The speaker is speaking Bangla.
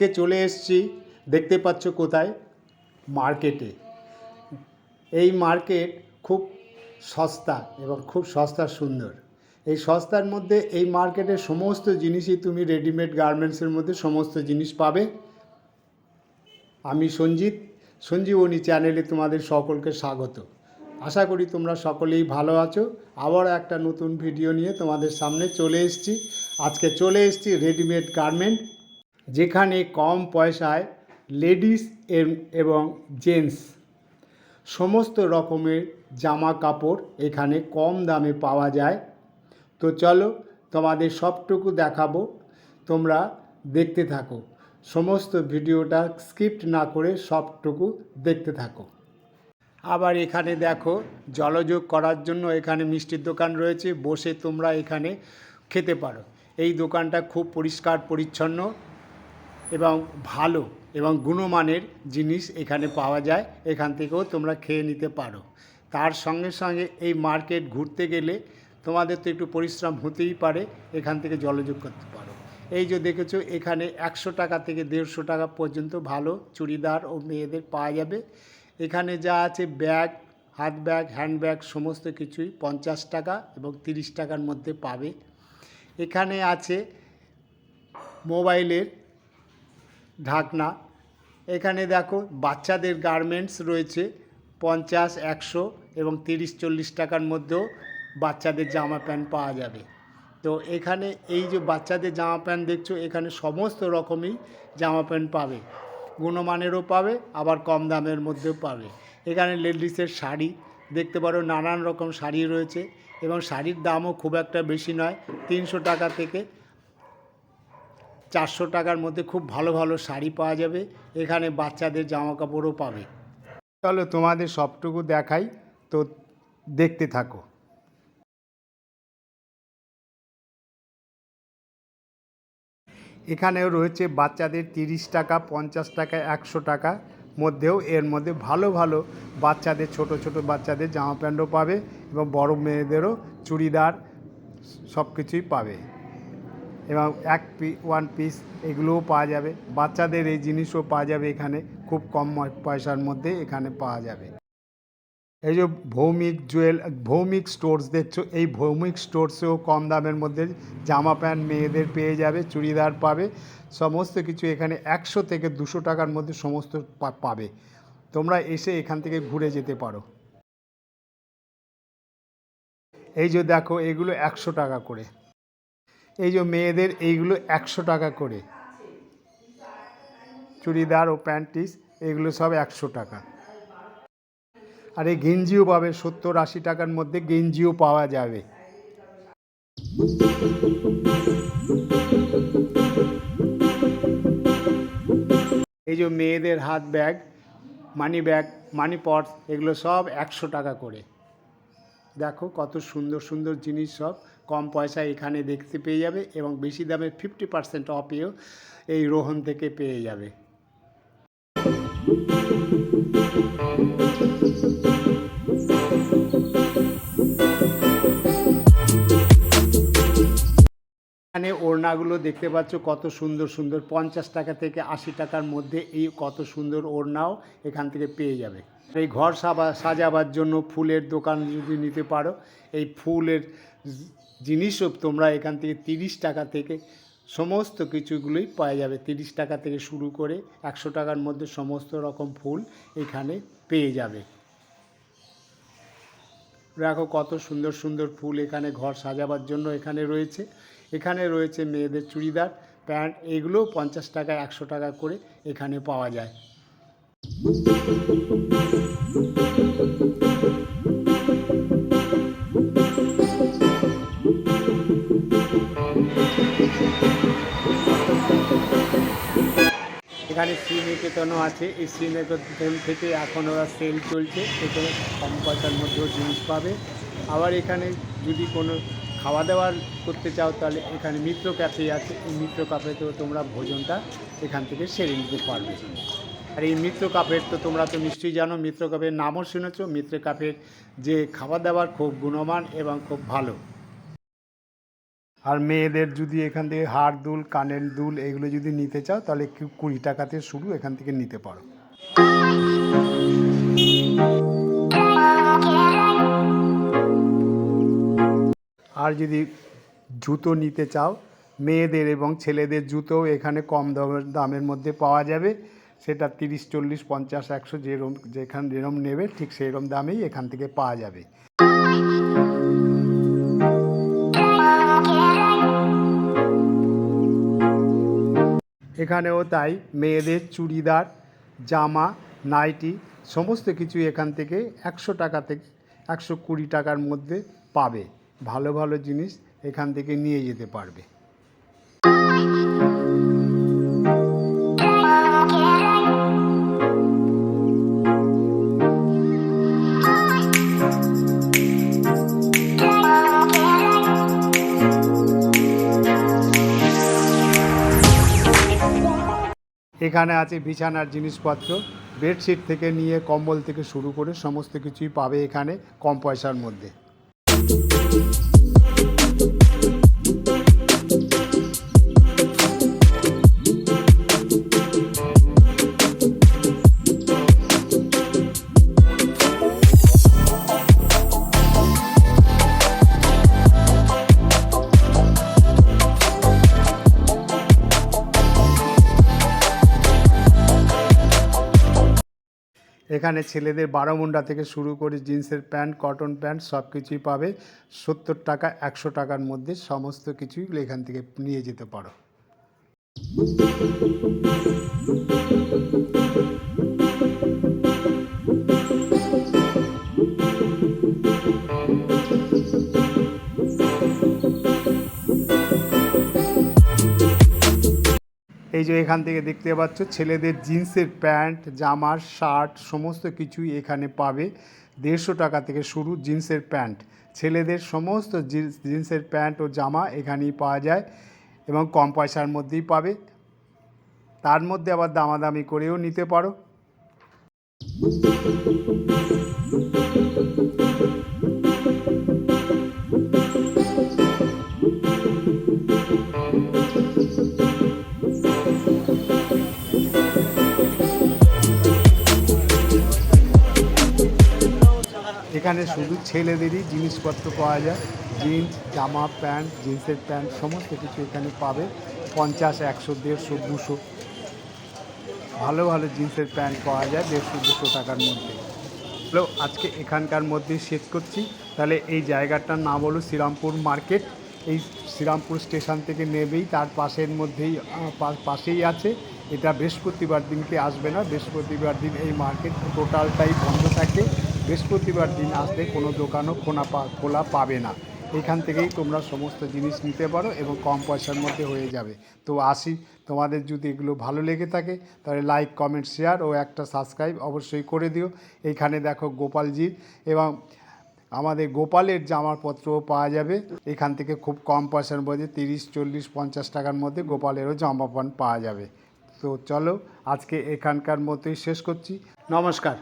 আজকে চলে এসেছি। দেখতে পাচ্ছ কোথায়? মার্কেটে। এই মার্কেট খুব সস্তা এবং খুব সস্তা সুন্দর। এই সস্তার মধ্যে এই মার্কেটের সমস্ত জিনিসই তুমি রেডিমেড গার্মেন্টসের মধ্যে সমস্ত জিনিস পাবে। আমি সঞ্জিত। সঞ্জীবনী চ্যানেলে তোমাদের সকলকে স্বাগত। আশা করি তোমরা সকলেই ভালো আছো। আবার একটা নতুন ভিডিও নিয়ে তোমাদের সামনে চলে এসেছি। আজকে চলে এসেছি রেডিমেড গার্মেন্ট যেখানে কম পয়সায় লেডিস এবং জেন্টস সমস্ত রকমের জামা কাপড় এখানে কম দামে পাওয়া যায়। তো চলো তোমাদের সবটুকু দেখাবো, তোমরা দেখতে থাকো। সমস্ত ভিডিওটা স্কিপ্ট না করে সবটুকু দেখতে থাকো। আবার এখানে দেখো, জলযোগ করার জন্য এখানে মিষ্টির দোকান রয়েছে, বসে তোমরা এখানে খেতে পারো। এই দোকানটা খুব পরিষ্কার, পরিচ্ছন্ন। এবং ভালো এবং গুণমানের জিনিস এখানে পাওয়া যায়, এখান থেকেও তোমরা খেয়ে নিতে পারো। তার সঙ্গে সঙ্গে এই মার্কেট ঘুরতে গেলে তোমাদের তো একটু পরিশ্রম হতেই পারে, এখান থেকে জলযোগ করতে পারো। এই যে দেখেছ, এখানে একশো টাকা থেকে দেড়শো টাকা পর্যন্ত ভালো চুড়িদার ও মেয়েদের পাওয়া যাবে। এখানে যা আছে ব্যাগ, হাত ব্যাগ, হ্যান্ড ব্যাগ, সমস্ত কিছুই পঞ্চাশ টাকা এবং তিরিশ টাকার মধ্যে পাবে। এখানে আছে মোবাইলের ঢাকনা। এখানে দেখো বাচ্চাদের গার্মেন্টস রয়েছে, পঞ্চাশ, একশো এবং তিরিশ, চল্লিশ টাকার মধ্যেও বাচ্চাদের জামা প্যান্ট পাওয়া যাবে। তো এখানে এই যে বাচ্চাদের জামা প্যান্ট দেখছ, এখানে সমস্ত রকমই জামা প্যান্ট পাবে। গুণমানেরও পাবে, আবার কম দামের মধ্যেও পাবে। এখানে লেডিসের শাড়ি, দেখতে পারো নানান রকম শাড়ি রয়েছে এবং শাড়ির দামও খুব একটা বেশি নয়, তিনশো টাকা থেকে চারশো টাকার মধ্যে খুব ভালো ভালো শাড়ি পাওয়া যাবে। এখানে বাচ্চাদের জামা কাপড়ও পাবে। চলো তোমাদের সবটুকু দেখাই, তো দেখতে থাকো। এখানেও রয়েছে বাচ্চাদের তিরিশ টাকা, পঞ্চাশ টাকা, একশো টাকা মধ্যেও। এর মধ্যে ভালো ভালো বাচ্চাদের, ছোট ছোট বাচ্চাদের জামা প্যান্টও পাবে এবং বড় মেয়েদেরও চুড়িদার সব কিছুই পাবে। এবং এক পি ওয়ান পিস এগুলোও পাওয়া যাবে। বাচ্চাদের এই জিনিসও পাওয়া যাবে এখানে। খুব কম পয়সার মধ্যে এখানে পাওয়া যাবে। এই যে ভৌমিক জুয়েল, ভৌমিক স্টোর্স দেখছ? এই ভৌমিক স্টোর্সেও কম দামের মধ্যে জামা প্যান্ট মেয়েদের পেয়ে যাবে, চুড়িদার পাবে। সমস্ত কিছু এখানে একশো থেকে দুশো টাকার মধ্যে সমস্ত পাবে। তোমরা এসে এখান থেকে ঘুরে যেতে পারো। এই যে দেখো, এগুলো একশো টাকা করে। এই যে মেয়েদের এইগুলো একশো টাকা করে। চুড়িদার ও প্যান্টিস, এগুলো সব একশো টাকা। আর এই গেঞ্জিও পাবে, সত্তর আশি টাকার মধ্যে গেঞ্জিও পাওয়া যাবে। এই যে মেয়েদের হাত ব্যাগ, মানি ব্যাগ, মানি পট এগুলো সব একশো টাকা করে। দেখো কত সুন্দর সুন্দর জিনিস সব। কম পয়সায় এখানে দেখতে পেয়ে যাবে এবং বেশি দামে ফিফটি পার্সেন্ট অফেও এই রোহন থেকে পেয়ে যাবে। এখানে ওড়নাগুলো দেখতে পাচ্ছ কত সুন্দর সুন্দর, পঞ্চাশ টাকা থেকে আশি টাকার মধ্যে এই কত সুন্দর ওড়নাও এখান থেকে পেয়ে যাবে। এই ঘর সাজাবার জন্য ফুলের দোকান যদি নিতে পারো, এই ফুলের জিনিসও তোমরা এখান থেকে তিরিশ টাকা থেকে সমস্ত কিছুগুলোই পাওয়া যাবে। তিরিশ টাকা থেকে শুরু করে একশো টাকার মধ্যে সমস্ত রকম ফুল এখানে পেয়ে যাবে। দেখো কত সুন্দর সুন্দর ফুল এখানে ঘর সাজাবার জন্য এখানে রয়েছে। এখানে রয়েছে মেয়েদের চুড়িদার, প্যান্ট, এগুলোও পঞ্চাশ টাকা একশো টাকা করে এখানে পাওয়া যায়। এখানে শ্রীনিকেতনও আছে। এই শ্রীনিকেতন থেকে এখন ওরা সেল চলছে। এখানে কম পয়সার মধ্যেও জিনিস পাবে। আবার এখানে যদি কোনো খাওয়া দাওয়ার করতে চাও, তাহলে এখানে মিত্র ক্যাফে আছে। এই মিত্র ক্যাফেতেও তোমরা ভোজনটা এখান থেকে সেরে নিতে পারবে। আর এই মিত্র কাপের তো তোমরা তো নিশ্চয়ই জানো, মিত্র কাপের নামও শুনেছ, মিত্র কাপের যে খাবার দাবার খুব গুণমান এবং খুব ভালো। আর মেয়েদের যদি এখান থেকে হার দুল, কানের দুল এগুলো যদি নিতে চাও, তাহলে কুড়ি টাকাতে শুরু, এখান থেকে নিতে পারো। আর যদি জুতো নিতে চাও, মেয়েদের এবং ছেলেদের জুতো এখানে কম দামের মধ্যে পাওয়া যাবে। সেটা তিরিশ, চল্লিশ, পঞ্চাশ, একশো যেরম যেখান যেরম নেবে ঠিক সেরম দামেই এখান থেকে পাওয়া যাবে। এখানেও তাই মেয়েদের চুড়িদার, জামা, নাইটি সমস্ত কিছু এখান থেকে একশো টাকা থেকে একশো কুড়ি টাকার মধ্যে পাবে। ভালো ভালো জিনিস এখান থেকে নিয়ে যেতে পারবে। এখানে আছে বিছানার জিনিসপত্র, বেডশিট থেকে নিয়ে কম্বল থেকে শুরু করে সমস্ত কিছুই পাবে এখানে কম পয়সার মধ্যে। এখানে ছেলেদের বারোমুন্ডা থেকে শুরু করে জিন্সের প্যান্ট, কটন প্যান্ট সব কিছুই পাবে। সত্তর টাকা, একশো টাকার মধ্যে সমস্ত কিছুই এখান থেকে নিয়ে যেতে পারো। এই যে এখান থেকে দেখতে পাচ্ছ, ছেলেদের জিন্সের প্যান্ট, জামার শার্ট, সমস্ত কিছুই এখানে পাবে। দেড়শো টাকা থেকে শুরু জিন্সের প্যান্ট। ছেলেদের সমস্ত জিন্স জিন্সের প্যান্ট ও জামা এখানেই পাওয়া যায় এবং কম পয়সার মধ্যেই পাবে। তার মধ্যে আবার দামাদামি করেও নিতে পারো। এখানে শুধু ছেলেদেরই জিনিসপত্র পাওয়া যায়। জিন্স, জামা, প্যান্ট, জিন্সের প্যান্ট, সমস্ত কিছু এখানে পাবে। পঞ্চাশ, একশো, দেড়শো, দুশো। ভালো ভালো জিন্সের প্যান্ট পাওয়া যায় দেড়শো, দুশো টাকার মধ্যে। হ্যালো, আজকে এখানকার মধ্যে শেষ করছি। তাহলে এই জায়গাটার নাম হলো শ্রীরামপুর মার্কেট। এই শ্রীরামপুর স্টেশন থেকে নেবেই, তার পাশের মধ্যেই পাশেই আছে। এটা বৃহস্পতিবার দিনকে আসবে না। বৃহস্পতিবার দিন এই মার্কেট টোটালটাই বন্ধ থাকে। বৃহস্পতিবার দিন আসলে কোনো দোকানও পা, খোলা পাবে না। এখান থেকেই তোমরা সমস্ত জিনিস নিতে পারো এবং কম পয়সার মধ্যে হয়ে যাবে। তো আসি, তোমাদের যদি এগুলো ভালো লেগে থাকে, তাহলে লাইক কমেন্ট শেয়ার ও একটা সাবস্ক্রাইব অবশ্যই করে দিও। এইখানে দেখো গোপালজির এবং আমাদের গোপালের জামাপত্রও পাওয়া যাবে। এখান থেকে খুব কম পয়সার মধ্যে তিরিশ, চল্লিশ, পঞ্চাশ টাকার মধ্যে গোপালেরও জামা প্যান্ট পাওয়া যাবে। তো চলো আজকে এখানকার মতোই শেষ করছি। নমস্কার।